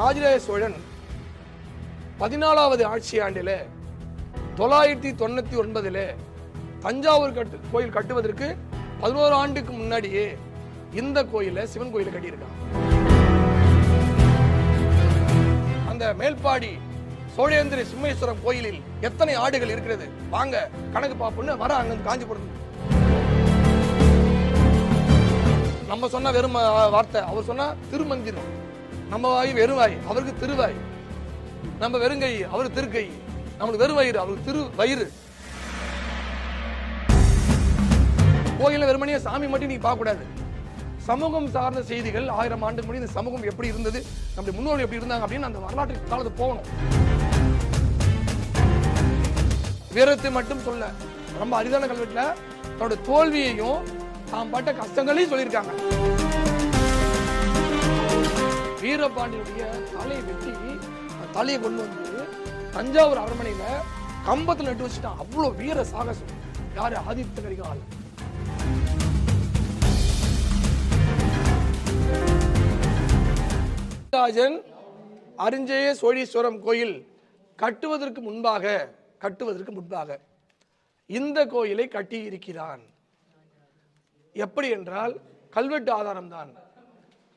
ராஜராஜ சோழன் பதினாலாவது ஆட்சி ஆண்டில் தொள்ளாயிரத்தி தொண்ணூத்தி ஒன்பதுல தஞ்சாவூர் கட்டு கோயில் கட்டுவதற்கு பதினோரு ஆண்டுக்கு முன்னாடியே இந்த கோயிலை சிவன் கோயிலை கட்டியிருக்காங்க. அந்த மேல்பாடி சோழேந்திர சிம்மேஸ்வரம் கோயிலில் எத்தனை ஆடுகள் இருக்கிறது? வாங்க கணக்கு பார்ப்போம்னு வர அங்க காஞ்சிபுரம் நம்ம சொன்ன வெறும் வார்த்தை. அவர் சொன்னா திருமந்திரம். நம்ம வாய் வெறும் வாய் அவருக்கு திருவாய் நம்ம வெறுங்கை அவர் திருக்கை நம்மளுக்கு வெறும் வயிறு அவருக்கு திரு வயிறு. கோயிலில் வெறுமனையே சாமி மட்டும் நீங்க பார்க்க கூடாது சமூகம் சார்ந்த செய்திகள் ஆயிரம் ஆண்டுக்கு முன்னாடி இந்த சமூகம் எப்படி இருந்தது நம்முடைய முன்னோர்கள் எப்படி இருந்தாங்க அப்படின்னு அந்த வரலாற்று காலத்து போகணும். வீரத்தை மட்டும் சொல்ல ரொம்ப அரிதான கல்வெட்டுல தன்னோட தோல்வியையும் தாம் பட்ட கஷ்டங்களையும் சொல்லியிருக்காங்க. வீரபாண்டியனுடைய தலையை வெட்டி தலையை கொண்டு வந்து தஞ்சாவூர் அரண்மனையில கம்பத்துல நட்டு வச்சுட்டான். அவ்வளவு வீர சாகசம். யாரு? ஆதித்த கரிகால் ராஜன் அரிஞ்சய சோழீஸ்வரம் கோயில் கட்டுவதற்கு முன்பாக கட்டுவதற்கு முன்பாக இந்த கோயிலை கட்டியிருக்கிறான். எப்படி என்றால் கல்வெட்டு ஆதாரம்தான்.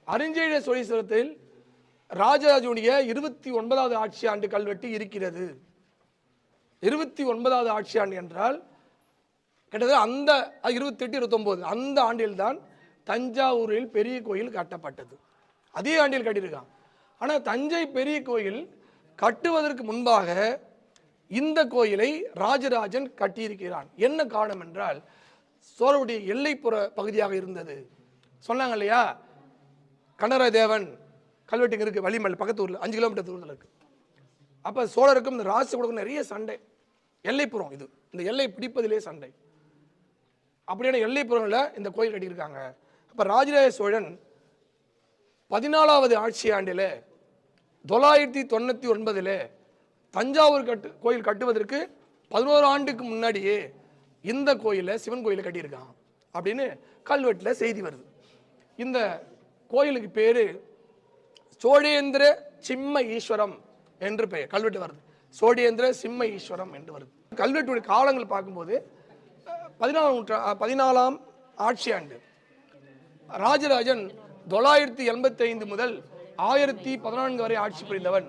அரிஞ்சய சோழீஸ்வரத்தில் ராஜராஜனுடைய இருபத்தி ஒன்பதாவது ஆட்சி ஆண்டு கல்வெட்டு இருக்கிறது. இருபத்தி ஒன்பதாவது ஆட்சி ஆண்டு என்றால் கிட்டத்தட்ட அந்த இருபத்தி எட்டு இருபத்தொம்போது அந்த ஆண்டில்தான் தஞ்சாவூரில் பெரிய கோயில் கட்டப்பட்டது. அதே ஆண்டில் கட்டியிருக்கான். ஆனால் தஞ்சை பெரிய கோயில் கட்டுவதற்கு முன்பாக இந்த கோயிலை ராஜராஜன் கட்டியிருக்கிறான். என்ன காரணம் என்றால் சோழருடைய எல்லைப்புற பகுதியாக இருந்தது. சொன்னாங்க இல்லையா? கனரா தேவன் கல்வெட்டுங்க இருக்குது வள்ளிமலை பக்கத்து ஊரில் அஞ்சு கிலோமீட்டர் தூரத்தில் இருக்குது அப்போ சோழருக்கும் இந்த ராசகுடக்கும் நிறைய சண்டை. எல்லைப்புறம் இது. இந்த எல்லை பிடிப்பதிலே சண்டை. அப்படியான எல்லைப்புறங்களில் இந்த கோயில் கட்டியிருக்காங்க. அப்போ ராஜராஜ சோழன் பதினாலாவது ஆட்சி ஆண்டில் தொள்ளாயிரத்தி தொண்ணூற்றி ஒன்பதில் தஞ்சாவூர் கட்டு கோயில் கட்டுவதற்கு பதினோரு ஆண்டுக்கு முன்னாடியே இந்த கோயிலை சிவன் கோயிலை கட்டியிருக்கான். அப்படின்னு கல்வெட்டில் செய்தி வருது. இந்த கோயிலுக்கு பேர் சோழேந்திர சிம்ம ஈஸ்வரம் என்று பெயர். கல்வெட்டு வருது. சோழேந்திர சிம்ம ஈஸ்வரம் என்று வருது. கல்வெட்டுடைய காலங்கள் பார்க்கும்போது பதினாலாம் நூற்றா பதினாலாம் ஆட்சி ஆண்டு ராஜராஜன் தொள்ளாயிரத்தி எண்பத்தி ஐந்து முதல் ஆயிரத்தி பதினான்கு வரை ஆட்சி புரிந்தவன்.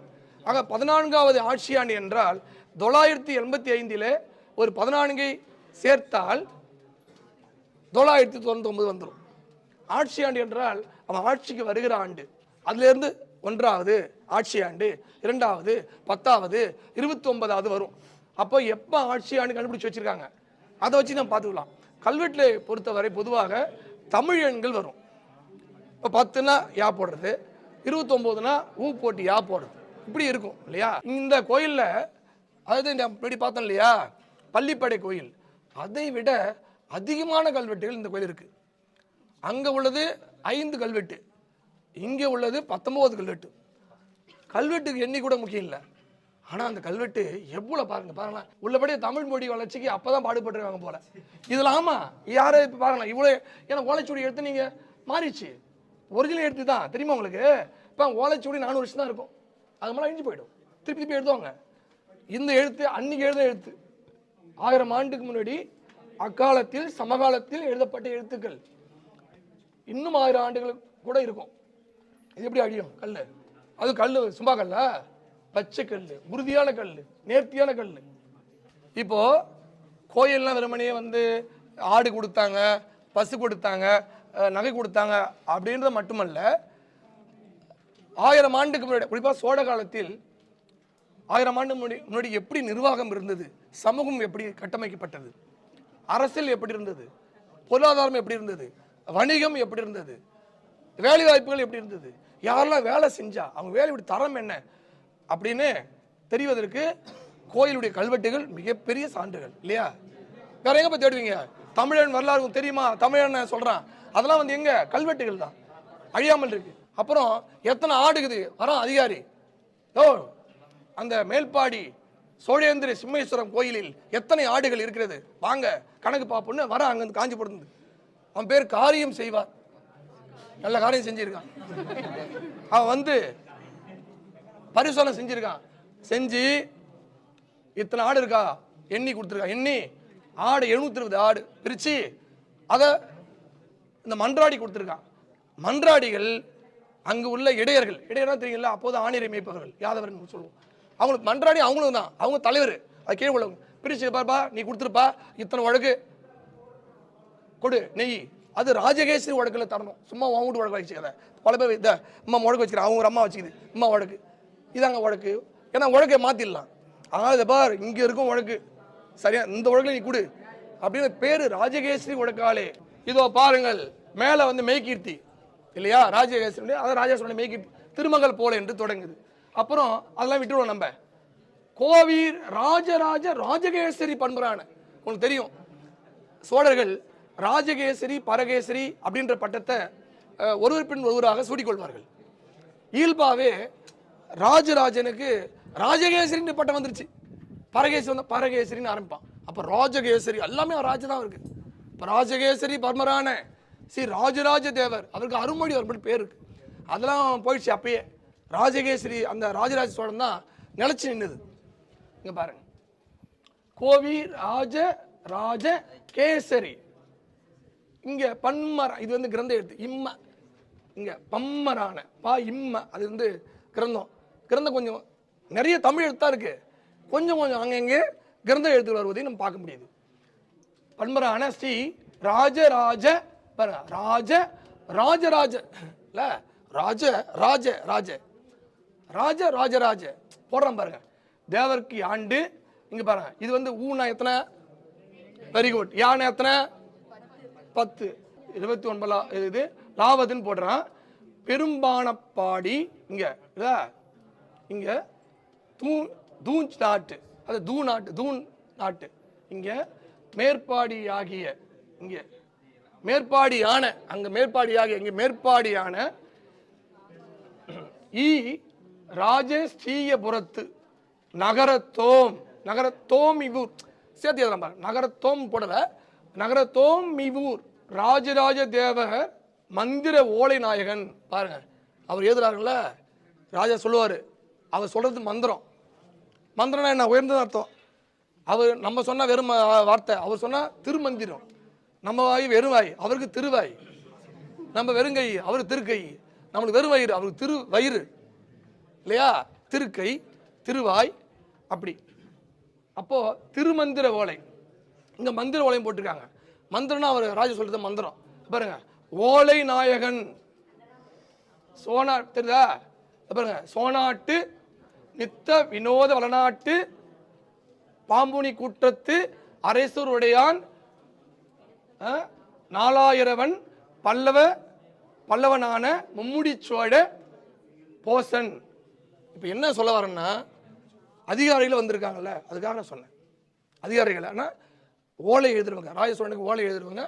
ஆக பதினான்காவது ஆட்சியாண்டு என்றால் தொள்ளாயிரத்தி எண்பத்தி ஐந்தில் ஒரு பதினான்கை சேர்த்தால் தொள்ளாயிரத்தி தொண்ணூத்தொம்பது வந்துடும் ஆட்சி ஆண்டு என்றால் அவன் ஆட்சிக்கு வருகிற ஆண்டு. அதுலேருந்து ஒன்றாவது ஆட்சி ஆண்டு இரண்டாவது பத்தாவது இருபத்தி ஒன்பதாவது வரும். அப்போ எப்போ ஆட்சி ஆண்டு கண்டுபிடிச்சி வச்சிருக்காங்க? அதை வச்சு நம்ம பார்த்துக்கலாம். கல்வெட்டில் பொறுத்தவரை பொதுவாக தமிழ் எண்கள் வரும். இப்போ பத்துனா யா போடுறது இருபத்தொம்போதுனா ஊ போட்டு யா போடுறது. இப்படி இருக்கும் இல்லையா? இந்த கோயிலில் அதாவது இந்த இப்படி பார்த்தோம் இல்லையா? பள்ளிப்படை கோயில். அதை விட அதிகமான கல்வெட்டுகள் இந்த கோயில் இருக்குது அங்கே உள்ளது ஐந்து கல்வெட்டு இங்கே உள்ளது பத்தொம்போது கல்வெட்டு. கல்வெட்டுக்கு எண்ணி கூட முக்கியம் இல்லை. ஆனால் அந்த கல்வெட்டு எவ்வளோ பாருங்க பாருங்களேன். உள்ளபடியே தமிழ் மொழி வளர்ச்சிக்கு அப்போ தான் பாடுபட்டுருக்காங்க போல. இதில் ஆமாம் யாரை இப்போ பாருங்களேன் இவ்வளோ ஏன்னா ஓலைச்சுவடி எடுத்து நீங்கள் மாறிடுச்சு. ஒரிஜினல் எடுத்து தான் தெரியுமா உங்களுக்கு? இப்போ ஓலைச்சுவடி நானூறு வருஷம் தான் இருக்கும். அது மேலே அழிஞ்சு போயிடும். திருப்பி திருப்பி எழுதுவாங்க. இந்த எழுத்து அன்னைக்கு எழுத எழுத்து. ஆயிரம் ஆண்டுக்கு முன்னாடி அக்காலத்தில் சமகாலத்தில் எழுதப்பட்ட எழுத்துக்கள். இன்னும் ஆயிரம் ஆண்டுகள் கூட இருக்கும். இது எப்படி அழியும்? கல் அது கல் சும்மா கல்லா? பச்சை கல் உறுதியான கல் நேர்த்தியான கல் இப்போ கோயில்லாம் வெறுமனையே வந்து ஆடு கொடுத்தாங்க பசு கொடுத்தாங்க நகை கொடுத்தாங்க அப்படின்றது மட்டுமல்ல ஆயிரம் ஆண்டுக்கு முன்னாடி குறிப்பாக சோழ காலத்தில் ஆயிரம் ஆண்டு முன்னாடி முன்னாடி எப்படி நிர்வாகம் இருந்தது? சமூகம் எப்படி கட்டமைக்கப்பட்டது? அரசியல் எப்படி இருந்தது? பொருளாதாரம் எப்படி இருந்தது? வணிகம் எப்படி இருந்தது? வேலை வாய்ப்புகள் எப்படி இருந்தது? யாரெல்லாம் வேலை செஞ்சா அவங்க வேலையுடைய தரம் என்ன? அப்படின்னு தெரிவதற்கு கோயிலுடைய கல்வெட்டுகள் மிகப்பெரிய சான்றுகள் இல்லையா? வேற எங்க போய் தேடுவீங்க? தமிழன் வரலாறு தெரியுமா? தமிழன் சொல்றான்? அதெல்லாம் வந்து எங்க? கல்வெட்டுகள் தான். அழியாமல் இருக்கு. அப்புறம் எத்தனை ஆடுக்குது வரோம் அதிகாரி. ஓ அந்த மேல்பாடி சோழேந்திர சிம்மேஸ்வரம் கோயிலில் எத்தனை ஆடுகள் இருக்கிறது? வாங்க கணக்கு பார்ப்போம்னு வர அங்கிருந்து காஞ்சிபுரம் அவன் பேர் காரியம் செய்வார். நல்ல காரியம் செஞ்சிருக்கான். அவன் வந்து பரிசோதனை செஞ்சிருக்கான். செஞ்சு இத்தனை ஆடு இருக்கா? எண்ணி கொடுத்துருக்கா எண்ணி ஆடு எழுநூத்தி இருபது ஆடு பிரித்து அதை இந்த மன்றாடி கொடுத்துருக்கான். மன்றாடிகள் அங்கு உள்ள இடையர்கள். இடையர்னா தெரியுங்களா அப்போது ஆணையரை மேய்ப்பவர்கள் யாதவர்னு சொல்லுவோம். அவங்களுக்கு மன்றாடி அவங்களும் தான் அவங்க தலைவர். அது கீழே உள்ளவங்க. பிரிச்சு பாப்பா நீ கொடுத்துருப்பா இத்தனை வழக்கு கொடு நெய். அது ராஜகேசரி உடக்கில் தரணும். சும்மா வாங்கிட்டு உடக்க வழக்கு வச்சுக்காத. பல பேர் இந்த அம்மா உடக்கு வச்சுக்கிறேன் அவங்க அம்மா வச்சுக்குது. அம்மா உடக்கு இதாங்க உடக்கு ஏன்னா உடக்கை மாற்றிடலாம் ஆனால் இதை பார் இங்கே இருக்கும் வழக்கு. சரியா? இந்த வழக்கில் நீ கொடு. அப்படின்னு பேர் ராஜகேசரி உடக்காலே இதோ பாருங்கள் மேலே வந்து மெய்கீர்த்தி. இல்லையா? ராஜகேசரி அதான் ராஜேஸ்வரன் மெய்கீர்த்தி. திருமகள் போல என்று தொடங்குது. அப்புறம் அதெல்லாம் விட்டுருவோம் நம்ம. கோவீர் ராஜராஜ ராஜகேசரி பண்புறான. உங்களுக்கு தெரியும். சோழர்கள் ராஜகேசரி பரகேசரி அப்படின்ற பட்டத்தை ஒருவர் பின் ஒருவராக சூடிக்கொள்வார்கள். ஈல்பாவே ராஜராஜனுக்கு ராஜகேசரின்னு பட்டம் வந்துருச்சு. பரகேசரி வந்து பரகேசரின்னு ஆரம்பிப்பான். அப்போ ராஜகேசரி எல்லாமே ராஜ தான் இருக்கு இப்போ ராஜகேசரி பர்மரான ஸ்ரீ ராஜராஜ தேவர் அவருக்கு அருமொழி அவர்கள் பேர் இருக்கு. அதெல்லாம் போயிடுச்சு அப்பயே. ராஜகேசரி அந்த ராஜராஜ சோழன் தான் நிலச்சி நின்னுது. இங்கே பாருங்க. கோவி ராஜ ராஜ கேசரி. இங்கே பன்மர இது வந்து கிரந்த எழுத்து. இம்ம. இங்கே பம்மரான பா இம்ம அது வந்து கிரந்தம். கிரந்தம் கொஞ்சம் நிறைய தமிழ் எழுத்தா இருக்குது கொஞ்சம் கொஞ்சம் அங்கங்கே கிரந்த எழுத்துக்கள் வருவதை நம்ம பார்க்க முடியுது. பன்மரான ஸ்ரீ ராஜராஜ பாருங்க ராஜ ராஜராஜ இல்லை ராஜ ராஜ ராஜ. ராஜ ராஜராஜ போடுறோம் பாருங்க. தேவர்க்கு ஆண்டு இங்கே பாருங்க. இது வந்து ஊனா எத்தனை? வெரி குட் யானை எத்தனை? பத்து இருபத்தி ஒன்பதா இது லாவதுன்னு போடுறான். பெரும்பானப்பாடி இங்கே இல்ல? இங்கே தூ தூஞ்ச் நாட்டு அது தூ நாட்டு தூண் நாட்டு. இங்கே மேற்பாடி ஆகிய மேற்பாடியான அங்கே மேற்பாடியாகிய இங்கே மேற்பாடியான ஈ ராஜஸ்ரீயபுரத்து நகரத்தோம் நகரத்தோம் இவூர் சேர்த்து எழுதலாம் பாருங்க. நகரத்தோம் போடலை. நகரத்தோம் மிவூர். ராஜராஜ தேவகர் மந்திர ஓலை நாயகன். பாருங்க அவர் எழுதுறாருல்ல? ராஜா சொல்லுவார் அவர் சொல்கிறது மந்திரம். மந்திரம்னா என்ன? உயர்ந்தது அர்த்தம். அவர் நம்ம சொன்ன வெறும் வார்த்தை. அவர் சொன்னால் திருமந்திரம். நம்ம வாய் வெறும் வாய் அவருக்கு திருவாய் நம்ம வெறுங்கை அவர் திருக்கை நம்மளுக்கு வெறும் வயிறு அவருக்கு திரு வயிறு. இல்லையா? திருக்கை திருவாய் அப்படி. அப்போது திருமந்திர ஓலை. இங்கே மந்திர ஓலையும் போட்டிருக்காங்க. மந்திரம்னா அவர் ராஜா சொல்கிறது மந்திரம். பாருங்க. ஓலை நாயகன். சோனா தெரியுதா? பாருங்க. சோனாட்டு நித்த வினோத வளநாட்டு பாம்புனி கூட்டத்து அரசூர் உடையான் நாலாயிரவன் பல்லவ பல்லவனான மும்முடி சோழ போசன். இப்போ என்ன சொல்ல வரேன்னா அதிகாரிகள் வந்திருக்காங்கல்ல அதுக்காக நான் சொன்னேன். அதிகாரிகள் ஆனால் ஓலை எழுதுறவங்க ராஜசோழனுக்கு ஓலை எழுதுறவங்க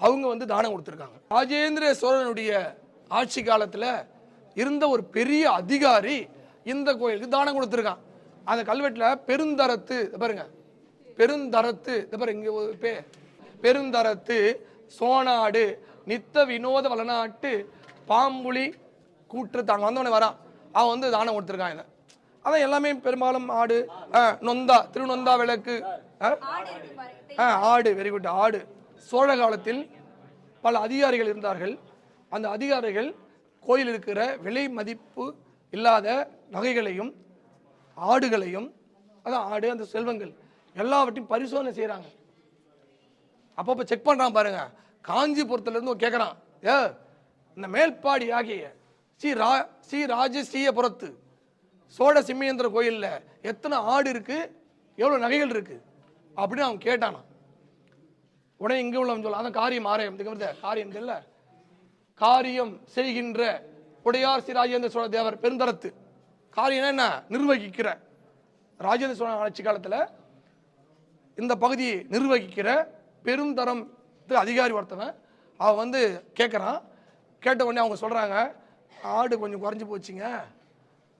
அவங்க வந்து தானம் கொடுத்துருக்காங்க. ராஜேந்திர சோழனுடைய ஆட்சி காலத்தில் இருந்த ஒரு பெரிய அதிகாரி இந்த கோயிலுக்கு தானம் கொடுத்துருக்கான். அந்த கல்வெட்டில் பெருந்தரத்து பாருங்க. பெருந்தரத்து பாருங்க இங்கே ஒரு பே பெருந்தரத்து சோனாடு நித்த வினோத வளநாட்டு பாம்புலி கூற்று தாங்க வந்தவனே வரான். அவன் வந்து தானம் கொடுத்துருக்கான் இதை அதான் எல்லாமே பெரும்பாலும் ஆடு ஆ, நொந்தா திருநொந்தா விளக்கு ஆடு வெரி குட் ஆடு. சோழ காலத்தில் பல அதிகாரிகள் இருந்தார்கள். அந்த அதிகாரிகள் கோயில் இருக்கிற விலை மதிப்பு இல்லாத நகைகளையும் ஆடுகளையும் அதான் ஆடு அந்த செல்வங்கள் எல்லாவற்றையும் பரிசோதனை செய்கிறாங்க அப்பப்போ செக் பண்ணுறான் பாருங்க. காஞ்சிபுரத்துலேருந்து கேட்குறான் ஏ இந்த மேல்பாடி ஆகிய ஸ்ரீ ரா ஸ்ரீ ராஜஸ்ரீயபுரத்து சோழ சிம்மியந்திர கோயிலில் எத்தனை ஆடு இருக்குது எவ்வளோ நகைகள் இருக்குது அப்படின்னு அவன் கேட்டானான் உடனே இங்கே உள்ளவன் சொல்ல அதான் காரியம் ஆராயம் காரியம் தெரியல. காரியம் செய்கின்ற உடையார் ஸ்ரீ ராஜேந்திர சோழ தேவர் பெருந்தரத்து. காரியம் என்ன? நிர்வகிக்கிற. ராஜேந்திர சோழ ஆட்சி காலத்தில் இந்த பகுதியை நிர்வகிக்கிற பெருந்தரம் அதிகாரி ஒருத்தவன் அவன் வந்து கேட்குறான் கேட்ட உடனே அவங்க சொல்கிறாங்க ஆடு கொஞ்சம் குறைஞ்சி போச்சுங்க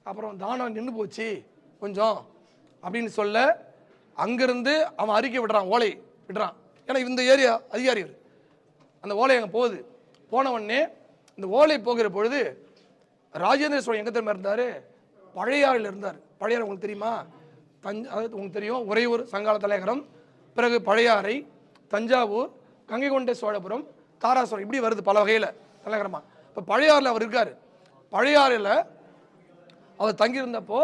அப்புறம் தானம் நின்று போச்சு கொஞ்சம் அப்படின்னு சொல்ல அங்கேருந்து அவன் அறிக்கை விடுறான் ஓலை விடுறான். ஏன்னா இந்த ஏரியா அதிகாரி அந்த ஓலை அங்கே போகுது. போன உடனே இந்த ஓலை போகிற பொழுது ராஜேந்திர சோழன் எங்கே திரும்ப இருந்தார்? பழையாறில் இருந்தார். பழையாறு உங்களுக்கு தெரியுமா? தஞ்ச அதாவது உங்களுக்கு தெரியும் உறையூர் சங்கால தலைநகரம் பிறகு பழையாறை தஞ்சாவூர் கங்கை கொண்ட சோழபுரம் தாராசுரம் இப்படி வருது பல வகையில் தலைகரமாக இப்போ பழையாறில் அவர் இருக்கார். பழையாறில் அவர் தங்கியிருந்தப்போ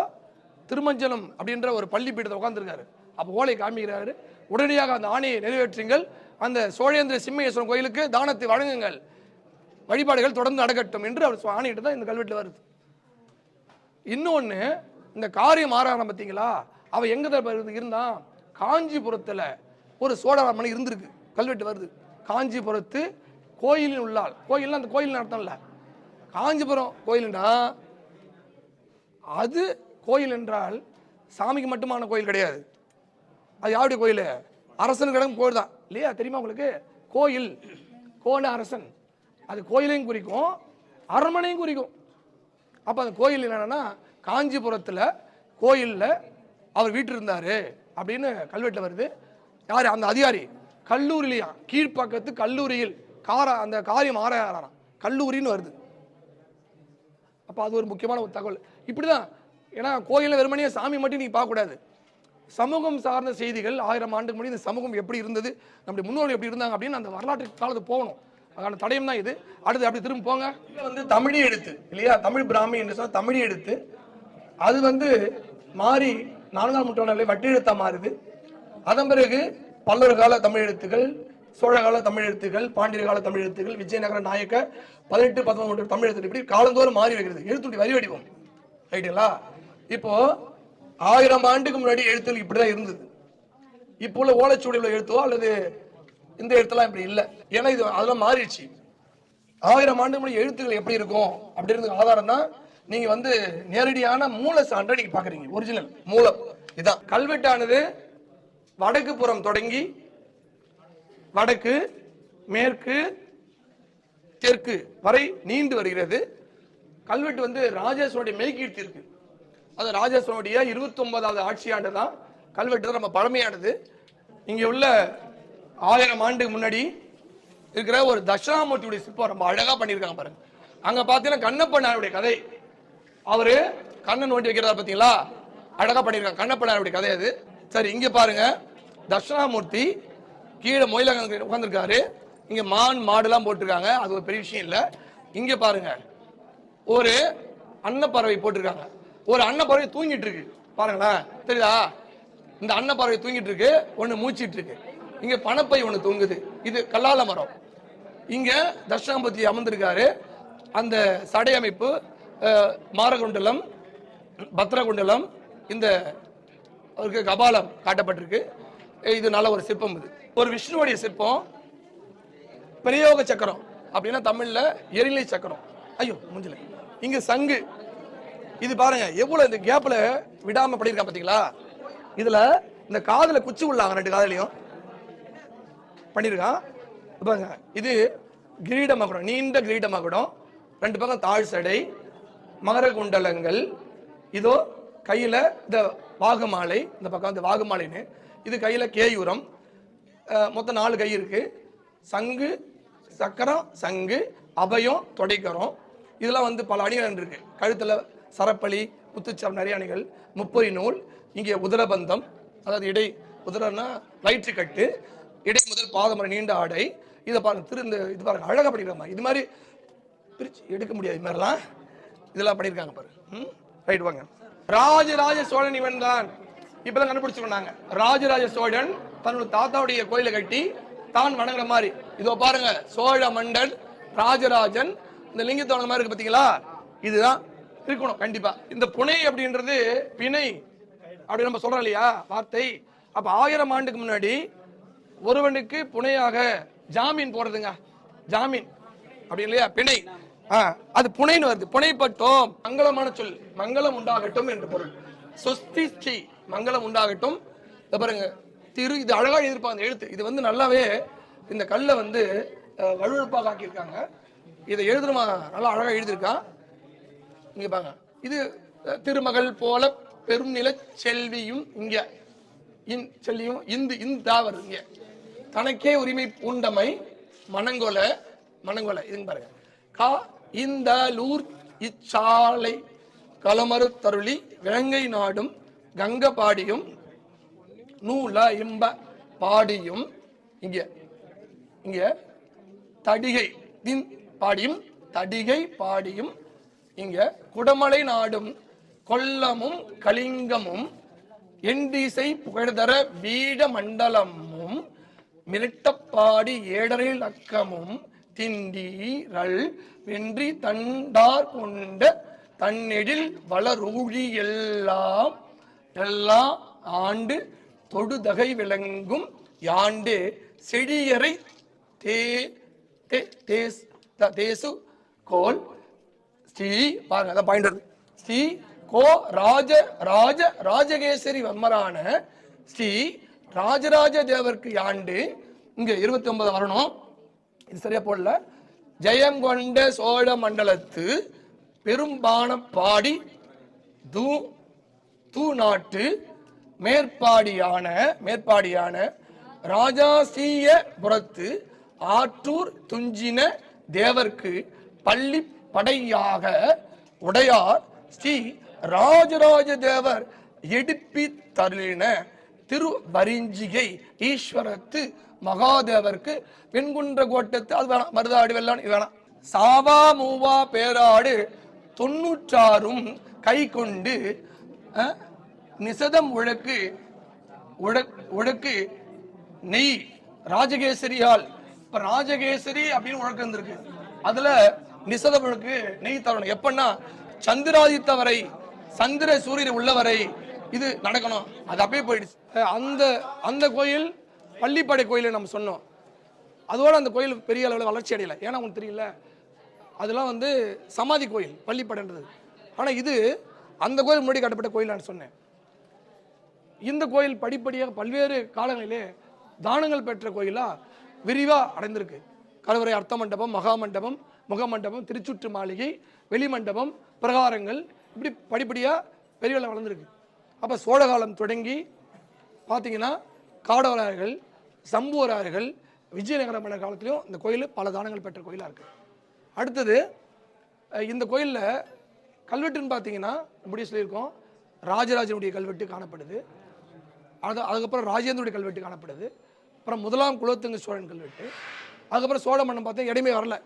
திருமஞ்சலம் அப்படின்ற ஒரு பள்ளி பீடத்தை உட்காந்துருக்காரு அப்போ ஓலை காமிக்கிறாரு உடனடியாக அந்த ஆணையை நிறைவேற்றுங்கள். அந்த சோழேந்திர சிம்மேஸ்வரன் கோயிலுக்கு தானத்தை வழங்குங்கள். வழிபாடுகள் தொடர்ந்து நடக்கட்டும் என்று அவர் ஆணையிட்டு தான் இந்த கல்வெட்டில் வருது. இன்னொன்று இந்த காரியம் ஆறாரம் பார்த்தீங்களா அவள் எங்கே தான் இருந்தான் காஞ்சிபுரத்தில் ஒரு சோழராமணி இருந்திருக்கு. கல்வெட்டு வருது. காஞ்சிபுரத்து கோயிலின் உள்ளால் கோயில்னா அந்த கோயில் நடத்தம்ல காஞ்சிபுரம் கோயில்னா அது கோயில் என்றால் சாமிக்கு மட்டுமான கோயில் கிடையாது. அது யாருடைய கோயில்? அரசன் கிடக்கும் கோயில் தான். இல்லையா? தெரியுமா உங்களுக்கு? கோயில். கோன அரசன். அது கோயிலையும் குறிக்கும் அரண்மனையும் குறிக்கும். அப்போ அந்த கோயில் என்னென்னா காஞ்சிபுரத்தில் கோயிலில் அவர் வீட்டு இருந்தார் அப்படின்னு கல்வெட்டில் வருது. யார்? அந்த அதிகாரி. கல்லூரிலையா கீழ்ப்பக்கத்து கல்லூரியில். கார அந்த காரியம் ஆராயாராம். கல்லூரின்னு வருது. அப்போ அது ஒரு முக்கியமான ஒரு தகவல். இப்படி தான் ஏன்னா கோயிலில் வெறுமனே சாமி மட்டும் நீங்கள் பார்க்கக்கூடாது. சமூகம் சார்ந்த செய்திகள் ஆயிரம் ஆண்டுக்கு முன்னாடி இந்த சமூகம் எப்படி இருந்தது நம்முடைய முன்னோர்கள் எப்படி இருந்தாங்க அப்படின்னு அந்த வரலாற்று காலத்துக்கு போகணும். அதான தடயம் தான் இது. அடுத்து அப்படி திரும்ப போங்க. இது வந்து தமிழி எழுத்து இல்லையா? தமிழ் பிராமி என்று சொன்னால் தமிழே எழுத்து அது வந்து மாறி நான்காம் நூற்றாண்டில் வட்டி எழுத்தா மாறுது. அதன் பிறகு பல்லவர் கால தமிழ் எழுத்துக்கள் சோழ கால தமிழ் எழுத்துக்கள் பாண்டியர் கால தமிழ் எழுத்துக்கள் விஜயநகர நாயக்க பதினெட்டு பதினொன்று தமிழ் எழுத்து இப்படி காலந்தோறும் மாறி வைக்கிறது. எழுத்துடைய வரி வடிவம். ரைட்டுங்களா? இப்போ ஆயிரம் ஆண்டுக்கு முன்னாடி எழுத்துகள் இப்படிதான் இருந்தது. இப்போ உள்ள ஓலைச்சுவடியில் எழுத்தோ அல்லது இந்த எழுத்தெல்லாம் இப்படி இல்லை. ஏன்னா இது அதெல்லாம் மாறிடுச்சு. ஆயிரம் ஆண்டு முன்னாடி எழுத்துக்கள் எப்படி இருக்கும் அப்படின்றது ஆதாரம் தான் நீங்க வந்து நேரடியான மூல சான்றை நீங்க பாக்குறீங்க. ஒரிஜினல் மூலம். இதான். கல்வெட்டானது வடக்கு புறம் தொடங்கி வடக்கு மேற்கு தெற்கு வரை நீண்டு வருகிறது. கல்வெட்டு வந்து ராஜேஸ்வருடைய மெய்கீழ்த்தி இருக்கு. அது ராஜேஸ்வரனுடைய இருபத்தொன்பதாவது ஆட்சியாண்டு ஆட்சி ஆண்டு தான் கல்வெட்டு தான் நம்ம பழமையானது. இங்கே உள்ள ஆயிரம் ஆண்டுக்கு முன்னாடி இருக்கிற ஒரு தட்சிணாமூர்த்தியுடைய சிற்பம் ரொம்ப அழகாக பண்ணியிருக்காங்க பாருங்க. அங்கே பார்த்தீங்கன்னா கண்ணப்பனாருடைய கதை. அவர் கண்ணன் ஓட்டி வைக்கிறதா பார்த்தீங்களா அழகாக பண்ணியிருக்காங்க. கண்ணப்பனாருடைய கதை அது. சரி இங்கே பாருங்க. தட்சிணாமூர்த்தி கீழே மொயிலங்க உட்காந்துருக்காரு இங்கே மான் மாடுலாம் போட்டிருக்காங்க. அது ஒரு பெரிய விஷயம் இல்லை. இங்கே பாருங்க. ஒரு அன்னப்பறவை போட்டிருக்காங்க. ஒரு அன்னப்பறவை தூங்கிட்டு இருக்கு. பாருங்களேன். தெரியுதா? இந்த அன்னப்பறவை தூங்கிட்டு இருக்கு. ஒன்று மூச்சிட்டு இருக்கு. இங்கே பணப்பை ஒன்று தூங்குது. இது கல்லால மரம். இங்கே தட்சிணாமூர்த்தி அமர்ந்திருக்காரு. அந்த சடை அமைப்பு மாரகுண்டலம் பத்ரகுண்டலம் இந்த அவருக்கு கபாலம் காட்டப்பட்டிருக்கு. இது நல்ல ஒரு சிற்பம் இது. ஒரு விஷ்ணுவுடைய சிற்பம். பிரயோக சக்கரம். அப்படின்னா தமிழில் எரிநிலை சக்கரம். ஐயோ முஞ்சில. இங்கே சங்கு. இது பாருங்க எவ்வளவு இந்த கேப்ல விடாம பண்ணிருக்கான் பாத்தீங்களா? இதுல இந்த காதுல குச்சி உள்ளாங்க ரெண்டு காதலையும். பண்ணிருக்கான். பாருங்க இது கிரீட நீண்ட கிரீட மகுடம் ரெண்டு பக்கம் தாழ் சடை மகர குண்டலங்கள். இதோ கையில இந்த வாகுமாலை இந்த பக்கம் இந்த வாகுமாலைன்னு. இது கையில கேயூரம். மொத்தம் நாலு கை இருக்கு. சங்கு சக்கரம் சங்கு அபயம் தொடைக்கரம். இதெல்லாம் வந்து பல அணிகள் இருக்கு. கழுத்துல சரப்பளி முத்துச்சரம் நிறைய அணிகள் முப்பொறி நூல் இங்கே உதரபந்தம் அதாவது இடை உதரன்னா வயிற்றுக்கட்டு இடை முதல் பாதம் வரை நீண்ட ஆடை இதை பாருங்க திரு இந்த இது பாருங்க அழகாக பண்ணிருக்காங்க இது மாதிரி பிரிச்சு எடுக்க முடியாது இது மாதிரிலாம் இதெல்லாம் பண்ணியிருக்காங்க பாரு. ம் ரைட் வாங்க. ராஜராஜ சோழன் இவன் தான். இப்பெல்லாம் கண்டுபிடிச்சிருந்தாங்க ராஜராஜ சோழன் தன்னோட தாத்தாவுடைய கோயிலை கட்டி தான் வணங்குற மாதிரி. இதோ பாருங்க சோழ மண்டல் ராஜராஜன் இந்த லிங்கத்தை வணங்குற மாதிரி இருக்கு பார்த்தீங்களா இதுதான் இருக்கணும் கண்டிப்பா. இந்த புனை அப்படின்றது பிணை அப்படி நம்ம சொல்றோம் இல்லையா வார்த்தை. அப்ப ஆயிரம் ஆண்டுக்கு முன்னாடி ஒருவனுக்கு புனையாக ஜாமீன் போடுறதுங்க. ஜாமீன். அப்படி இல்லையா? பிணை. ஆ, அது புனைன்னு வருது. புனைப்பட்டோம் மங்களமான சொல். மங்களம் உண்டாகட்டும் என்று பொருள். சொஸ்தி மங்களம் உண்டாகட்டும். இத பாருங்க. திரு இது அழகாக எழுதியிருப்பாங்க அந்த எழுத்து. இது வந்து நல்லாவே இந்த கல்லை வந்து வலுவழுப்பாக ஆக்கியிருக்காங்க. இதை எழுதுறமா நல்லா அழகாக எழுதியிருக்கான். இங்க பாருங்க. இது திருமகள் போல பெரும் நில செல்வியும் இங்க. இன் செல்வியும் இந்து இந்தா வருது இங்க. தனக்கே உரிமை பூண்டமை மணங்கொல மணங்கொல இதுங்க பாருங்க. கா இந்த லூர் இச்சாலை களமறு தருளி வேங்கை நாடும் கங்க பாடியும் நூல இம்ப பாடியும் இங்க. இங்க தடிகை தின் பாடியும் தடிகை பாடியும் இங்க குடமலை நாடும் கொல்லமும் கலிங்கமும் எண்டிசை புகழ்தர வீட மண்டலமும் மிரட்டப்பாடி ஏடரை லக்கமும் திண்டீரல் வென்றி தண்டார் கொண்ட தன்னெழில் வளரூழி எல்லாம் எல்லா ஆண்டு தொடுதகை விளங்கும் யாண்டு செடியரை தே த- தேசு கோல் ஸ்ரீ பாருங்க அதான் பாயிண்ட் வருது. ஸ்ரீ கோ ராஜ ராஜ ராஜகேசரி வர்மரான ஸ்ரீ ராஜராஜ தேவருக்கு ஆண்டு இங்கே இருபத்தி ஒன்பது வரணும். இது சரியா போடல. ஜெயம் கொண்ட சோழ மண்டலத்து பெரும்பான பாடி தூ தூ நாட்டு மேற்பாடியான மேற்பாடியான ராஜாசீய புறத்து ஆற்றூர் துஞ்சின தேவர்க்கு பள்ளி படையாக உடையார் ஸ்ரீ ராஜராஜ தேவர் எடுப்பி தருளின திருவரிஞ்சிகை ஈஸ்வரத்து மகாதேவருக்கு வெண்குன்ற கோட்டத்து அது வேணாம் மருதாடு வெள்ளான் இது வேணாம். சாவா மூவா பேராடு தொண்ணூற்றாறும் கை கொண்டு நிசதம் உழக்கு உழக்கு நெய் ராஜகேசரியால். இப்ப ராஜகேசரி அப்படின்னு உழக்கு இருந்திருக்கு அதுல நிசதவனுக்கு நெய் தரணும். எப்பன்னா சந்திராதித்த வரை சந்திர சூரியன் உள்ளவரை இது நடக்கணும். அது அப்படியே போயிடுச்சு. அந்த அந்த கோயில் பள்ளிப்படை கோயில் நம்ம சொன்னோம். அதோட அந்த கோயில் பெரிய அளவில் வளர்ச்சி அடையலை. ஏன்னா உங்களுக்கு தெரியல அதெல்லாம் வந்து சமாதி கோயில் பள்ளிப்படைன்றது. ஆனால் இது அந்த கோயில் முன்னாடி கட்டப்பட்ட கோயில் நான் சொன்னேன். இந்த கோயில் படிப்படியாக பல்வேறு காலங்களிலே தானங்கள் பெற்ற கோயிலாக விரிவாக அடைந்திருக்கு. கருவறை அர்த்த மண்டபம் மகா மண்டபம் முகமண்டபம் திருச்சுற்று மாளிகை வெளிமண்டபம் பிரகாரங்கள் இப்படி படிப்படியாக பெரிய வளர்ந்துருக்கு. அப்போ சோழ காலம் தொடங்கி பார்த்தீங்கன்னா காடவராயர்கள் சம்புவராயர்கள் விஜயநகர மன்னர் காலத்திலையும் இந்த கோயில் பல தானங்கள் பெற்ற கோயிலாக இருக்குது அடுத்தது இந்த கோயிலில் கல்வெட்டுன்னு பார்த்தீங்கன்னா இப்படி சொல்லியிருக்கோம் ராஜராஜனுடைய கல்வெட்டு காணப்படுது. அது அதுக்கப்புறம் ராஜேந்திரனுடைய கல்வெட்டு காணப்படுது. அப்புறம் முதலாம் குலோத்துங்க சோழன் கல்வெட்டு. அதுக்கப்புறம் சோழ மன்னன் பார்த்தா இடமே வரல.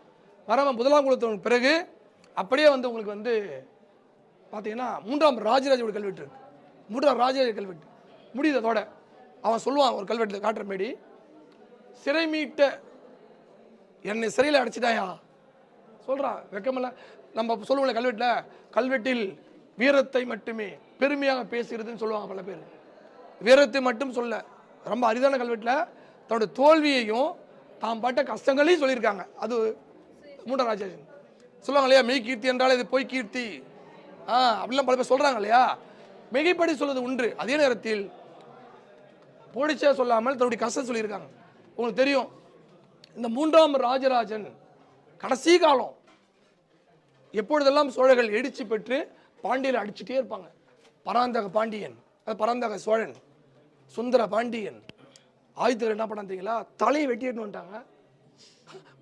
வரவன் முதலாம் குலோத்துங்க பிறகு அப்படியே வந்து உங்களுக்கு வந்து பார்த்தீங்கன்னா மூன்றாம் ராஜராஜோட கல்வெட்டு இருக்கு. மூன்றாம் ராஜராஜ கல்வெட்டு. முடியுது அதோட. அவன் சொல்லுவான் ஒரு கல்வெட்டில் காட்டுற மாரி சிறை மீட்ட என்னை சிறையில் அடைச்சிட்டாயா? சொல்கிறான் வெக்கமில்ல. நம்ம சொல்லுவோம்ல கல்வெட்டில் கல்வெட்டில் வீரத்தை மட்டுமே பெருமையாக பேசுகிறதுன்னு சொல்லுவாங்க பல பேர். வீரத்தை மட்டும் சொல்ல. ரொம்ப அரிதான கல்வெட்டில் தன்னோட தோல்வியையும் தான் பட்ட கஷ்டங்களையும் சொல்லியிருக்காங்க. அது மூன்றாம் ராஜராஜன் சொல்லுவாங்க இல்லையா மெய் கீர்த்தி என்றால் இது பொய் கீர்த்தி. ஆ அப்படிலாம் பல பேர் சொல்றாங்க இல்லையா? மிகைப்படி சொல்வது உண்டு அதே நேரத்தில் போடிச்சா சொல்லாமல் தன்னுடைய கஷ்டம் சொல்லியிருக்காங்க. உங்களுக்கு தெரியும் இந்த மூன்றாம் ராஜராஜன் கடைசி காலம் எப்பொழுதெல்லாம் சோழர்கள் இடிச்சு பெற்று பாண்டியரை அடிச்சுட்டே இருப்பாங்க. பராந்தக பாண்டியன் அது பராந்தக சோழன் சுந்தர பாண்டியன் ஆயுதர் என்ன பண்ணாங்க தலையை வெட்டிட்டு வந்துட்டாங்க.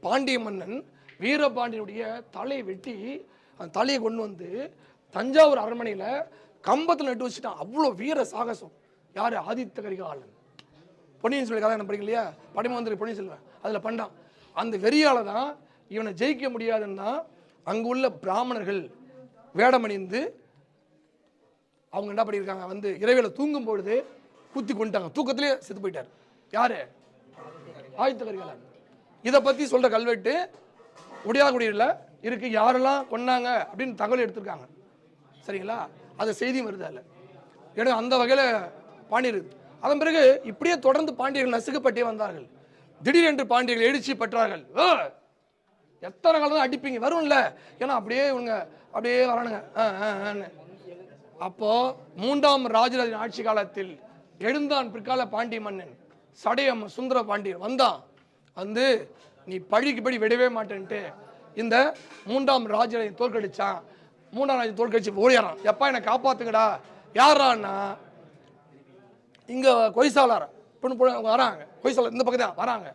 பாண்டிய மன்னன் வீரபாண்டியனுடைய தலையை வெட்டி அந்த தலையை கொண்டு வந்து தஞ்சாவூர் அரண்மனையில் கம்பத்தில் நட்டு வச்சுட்டான் அவ்வளோ வீர சாகசம். யார்? ஆதித்த கரிகாலன். பொன்னியின் செல்வன் கதை என்ன படிக்கல இல்லையா? படைமந்திரி பொன்னியின் செல்வன். அதில் பண்ணான் அந்த வெறியால தான் இவனை ஜெயிக்க முடியாதுன்னா அங்குள்ள பிராமணர்கள் வேடமணிந்து அவங்க என்ன பண்ணியிருக்காங்க? வந்து இரவில தூங்கும் பொழுது குத்தி கொண்டுட்டாங்க. தூக்கத்திலே செத்து போயிட்டார். யாரு? ஆதித்த கரிகாலன். இதை பற்றி சொல்கிற கல்வெட்டு உடையாகுடியில் இருக்கு யாரெல்லாம் கொன்னாங்க அப்படின்னு தகவல் எடுத்திருக்காங்க. சரிங்களா? அது செய்தியும் வருது அதில். ஏன்னா அந்த வகையில் பாண்டியர் அதன் பிறகு இப்படியே தொடர்ந்து பாண்டியர்கள் நசுக்கப்பட்டே வந்தார்கள். திடீரென்று பாண்டியர்கள் எழுச்சி பெற்றார்கள். எத்தனை காலம் தான் அடிப்பீங்க? வரும்ல. ஏன்னா அப்படியே இவங்க அப்படியே வரானுங்க. ஆ, ஆ, அப்போ மூன்றாம் ராஜராஜன் ஆட்சி காலத்தில் எழுந்தான் பிற்கால பாண்டிய மன்னன். சடையம் சுந்தர பாண்டியன் வந்தான். வந்து நீ பழிக்கு படி விடவே மாட்டேன்ட்டு இந்த மூன்றாம் ராஜனை தோற்கடிச்சான். மூன்றாம் ராஜன் தோற்கடிச்சு ஓடியாரான். எப்பா என்னை காப்பாத்துங்கடா. யாரான்னா இங்கே கொய்சாலார் பொண்ணு பொண்ணு வராங்க. கொய்சாலர் இந்த பக்கம் தான் வராங்க.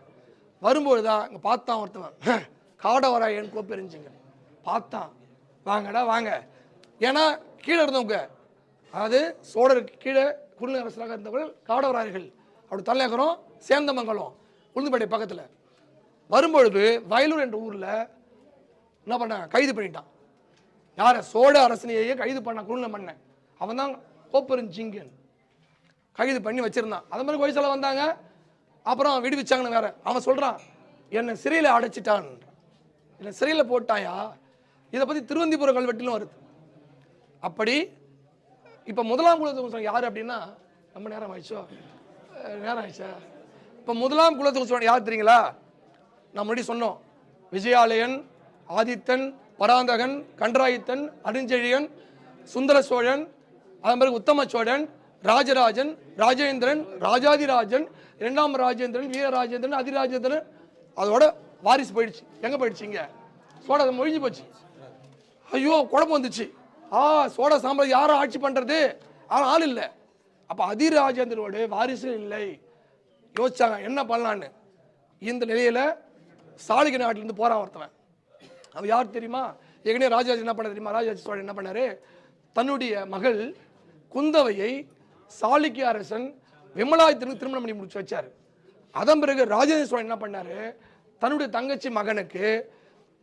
வரும்போது தான் இங்கே பார்த்தான் ஒருத்தவன். காடவராயன் கோப்பெரிஞ்சுங்க. பார்த்தான். வாங்கடா வாங்க. ஏன்னா கீழே இருந்தவங்க அதாவது சோழருக்கு கீழே குறுநில அரசராக இருந்தவர்கள் காடவராயர்கள் அப்படி தலைநகரம் சேந்தமங்கலம் உளுந்துப்பேட்டை பக்கத்தில். வரும்பொழுது வயலூர் என்ற ஊரில் என்ன பண்ணாங்க கைது பண்ணிட்டான். யாரை சோழ அரசனையே கைது பண்ண குழுல மன்னன் அவன் தான் கோப்பெருஞ்சிங்கன். கைது பண்ணி வச்சிருந்தான். அது மாதிரி கோயிசல வந்தாங்க. அப்புறம் விடுவிச்சாங்கன்னு வேற. அவன் சொல்கிறான் என்னை சிறையில் அடைச்சிட்டான். என்னை சிறையில் போட்டாயா? இதை பற்றி திருவந்திபுரம் கல்வெட்டிலும் வருது. அப்படி இப்போ முதலாம் குலத்துக்கு யார் அப்படின்னா நம்ம நேரம் ஆயிடுச்சோ? நேரம் ஆயிடுச்சா? இப்போ முதலாம் குலத்துக்கு யார் தெரியுங்களா? நான் முன்னாடி சொன்னோம். விஜயாலயன் ஆதித்தன் பராந்தகன் கண்டராயித்தன் அருஞ்செழியன் சுந்தர சோழன் அதன் பிறகு உத்தம சோழன் ராஜராஜன் ராஜேந்திரன் ராஜாதிராஜன் இரண்டாம் ராஜேந்திரன் வீரராஜேந்திரன் அதிராஜேந்திரன். அதோட வாரிசு போயிடுச்சு. எங்கே போயிடுச்சு இங்க? அது மொழிஞ்சு போச்சு. ஐயோ குழப்பம் வந்துச்சு. ஆ சோழ சாம்ராஜ்யம் யாரும் ஆட்சி பண்ணுறது ஆனால் ஆள் இல்லை. அப்போ அதிராஜேந்திரோட வாரிசு இல்லை. யோசிச்சாங்க என்ன பண்ணலான்னு? இந்த நிலையில் சாளுக்கிய நாட்டிலேருந்து போகிறான் ஒருத்தவன். அவன் யார் தெரியுமா? ஏற்கனவே ராஜராஜன் என்ன பண்ண தெரியுமா? ராஜராஜ சோழன் என்ன பண்ணாரு? தன்னுடைய மகள் குந்தவையை சாளுக்கிய அரசன் விமலாயத்திற்கு திருமணம் பண்ணி முடிச்சு வச்சார். அதன் பிறகு ராஜேந்திர சோழன் என்ன பண்ணாரு? தன்னுடைய தங்கச்சி மகனுக்கு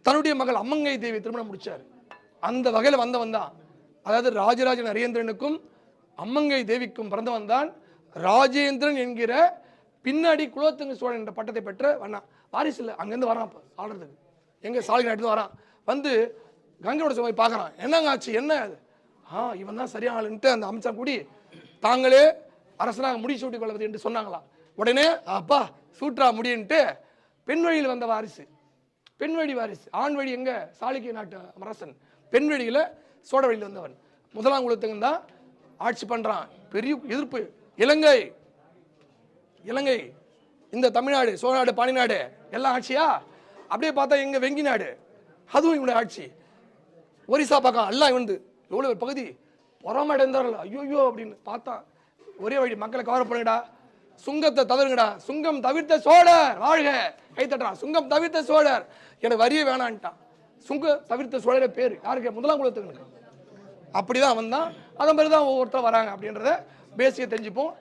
தன்னுடைய மகள் அம்மங்கை தேவி திருமணம் முடிச்சாரு. அந்த வகையில் வந்தவன் தான். அதாவது ராஜராஜ நரேந்திரனுக்கும் அம்மங்கை தேவிக்கும் பிறந்தவன் தான் ராஜேந்திரன் என்கிற பின்னாடி குலோத்துங்க சோழன் என்ற பட்டத்தை பெற்ற வண்ணா வாரிசு இல்லை அங்கேருந்து வரான் இப்போ ஆடுறதுக்கு எங்கே சாலிக வரான். வந்து கங்கையோட போய் பார்க்கறான். என்னங்க ஆச்சு? என்ன அது? ஆ இவன் தான் சரியான ஆளுன்ட்டு அந்த அமைச்சர் கூடி தாங்களே அரசனாக முடி சூட்டி கொள்வது என்று சொன்னாங்களாம். உடனே அப்பா சூட்ரா முடியுன்ட்டு பெண் வழியில் வந்த வாரிசு. பெண் வழி வாரிசு. ஆண் வழி எங்க? சாளுக்கிய நாட்டு அரசன். பெண் வழியில் சோழ வழியில் வந்தவன். முதலாம் குலத்துக்கு தான் ஆட்சி பண்ணுறான் பெரிய எதிர்ப்பு. இலங்கை. இலங்கை. இந்த தமிழ்நாடு சோழநாடு பாணிநாடு எல்லாம் ஆட்சியா? அப்படியே பார்த்தா எங்கள் வெங்கி நாடு? அதுவும் இவனுடைய ஆட்சி. ஒரிசா பக்கம் எல்லாம் இவனது. எவ்வளோ ஒரு பகுதி? புறமடைந்தார்கள் ஐயோ அப்படின்னு பார்த்தா ஒரே வழி மக்களை கவர் பண்ணுங்கடா. சுங்கத்தை தவிருங்கடா. சுங்கம் தவிர்த்த சோழர் வாழ்க. கை தட்டுறான் சுங்கம் தவிர்த்த சோழர். எனக்கு வரியே வேணான்ட்டான். சுங்க தவிர்த்த சோழரே பேர். யாருக்கு? முதலாம் குலத்துக்கு. அப்படிதான் அவன் தான் அதன் மாதிரி தான் ஒவ்வொருத்தர் வராங்க அப்படின்றத பேசிக்க தெரிஞ்சுப்போம்.